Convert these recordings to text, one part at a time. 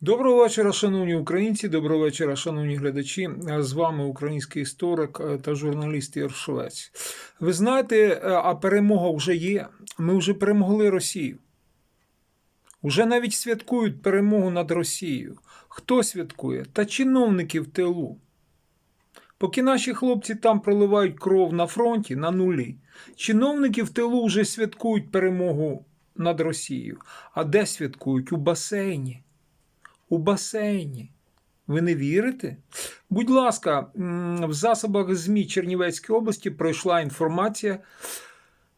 Доброго вечора, шановні українці, доброго вечора, шановні глядачі. З вами український історик е, та журналіст Ігор Швець. Ви знаєте, е, а перемога вже є. Ми вже перемогли Росію. Уже навіть святкують перемогу над Росією. Хто святкує? Та чиновники в тилу. Поки наші хлопці там проливають кров на фронті на нулі, чиновники в тилу вже святкують перемогу над Росією. А де святкують? У басейні у басейні. Ви не вірите? Будь ласка, в засобах ЗМІ Чернівецької області пройшла інформація,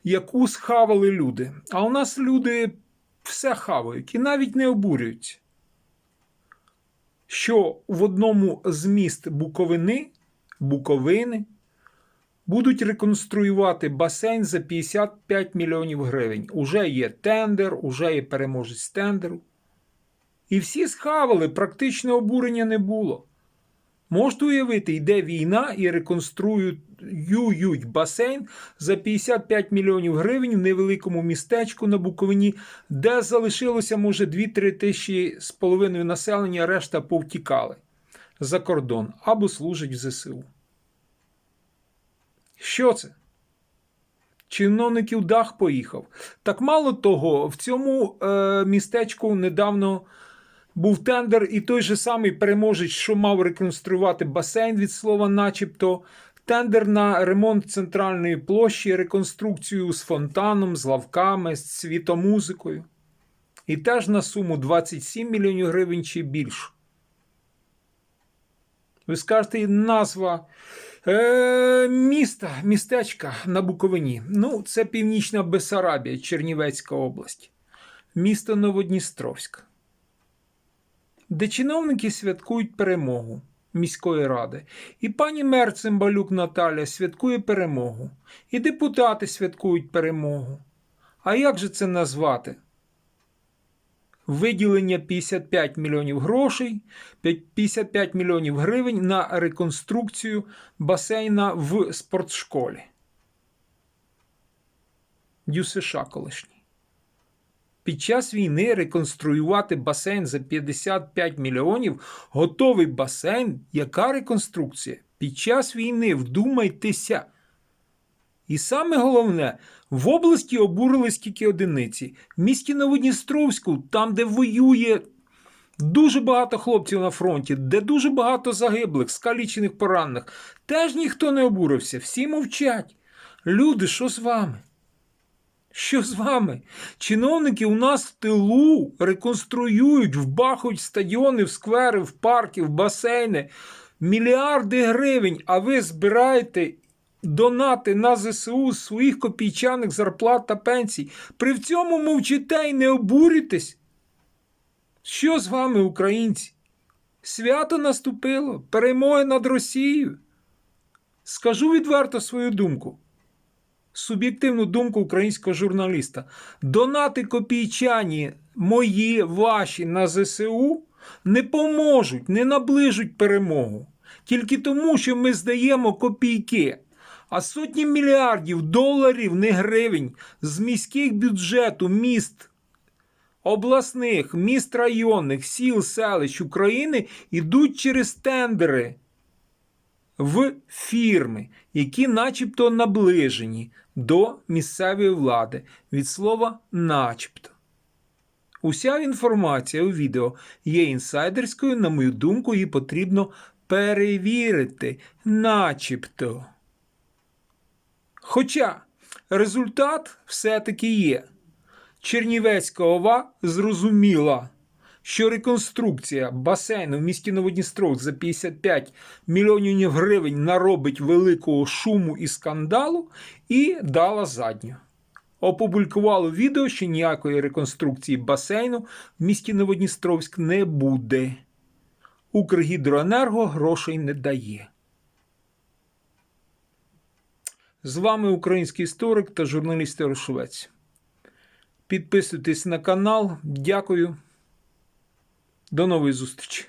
яку схавали люди. А у нас люди все хавають і навіть не обурюються. Що в одному з міст Буковини, Буковини будуть реконструювати басейн за 55 мільйонів гривень. Уже є тендер, уже є переможець тендеру. І всі схавали, практично обурення не було. Можете уявити, йде війна і реконструюють басейн за 55 мільйонів гривень в невеликому містечку на Буковині, де залишилося, може, 2-3 тисячі з половиною населення, решта повтікали за кордон або служать в ЗСУ. Що це? Чиновників дах поїхав. Так мало того, в цьому е, містечку недавно був тендер, і той же самий переможець, що мав реконструювати басейн від слова, начебто, тендер на ремонт центральної площі, реконструкцію з фонтаном, з лавками, з світомузикою. І теж на суму 27 мільйонів гривень чи більше. Ви скажете, назва е, міста, містечка на Буковині. Ну, це Північна Бесарабія, Чернівецька область, місто Новодністровськ де чиновники святкують перемогу міської ради. І пані мер Цимбалюк Наталя святкує перемогу. І депутати святкують перемогу. А як же це назвати? Виділення 55 мільйонів грошей, 55 мільйонів гривень на реконструкцію басейна в спортшколі. ДЮСШ колишній під час війни реконструювати басейн за 55 мільйонів, готовий басейн. Яка реконструкція? Під час війни вдумайтеся. І саме головне, в області обурили скільки одиниці. В місті Новодністровську, там, де воює дуже багато хлопців на фронті, де дуже багато загиблих, скалічених поранених, теж ніхто не обурився, всі мовчать. Люди, що з вами? Що з вами? Чиновники у нас в тилу реконструюють, вбахують стадіони, в сквери, в парки, в басейни. Мільярди гривень, а ви збираєте донати на ЗСУ з своїх копійчаних зарплат та пенсій. При цьому мовчите і не обурюйтесь. Що з вами, українці? Свято наступило, перемоги над Росією. Скажу відверто свою думку суб'єктивну думку українського журналіста. Донати копійчані мої, ваші на ЗСУ не поможуть, не наближуть перемогу. Тільки тому, що ми здаємо копійки. А сотні мільярдів доларів, не гривень, з міських бюджету міст. Обласних, міст районних, сіл, селищ України йдуть через тендери в фірми, які начебто наближені до місцевої влади від слова начебто. Уся інформація у відео є інсайдерською, на мою думку, її потрібно перевірити начебто. Хоча результат все-таки є. Чернівецька ова зрозуміла що реконструкція басейну в місті Новодністровськ за 55 мільйонів гривень наробить великого шуму і скандалу, і дала задню. Опублікувало відео, що ніякої реконструкції басейну в місті Новодністровськ не буде. Укргідроенерго грошей не дає. З вами український історик та журналіст Ярошовець. Підписуйтесь на канал. Дякую. До нової зустрічі!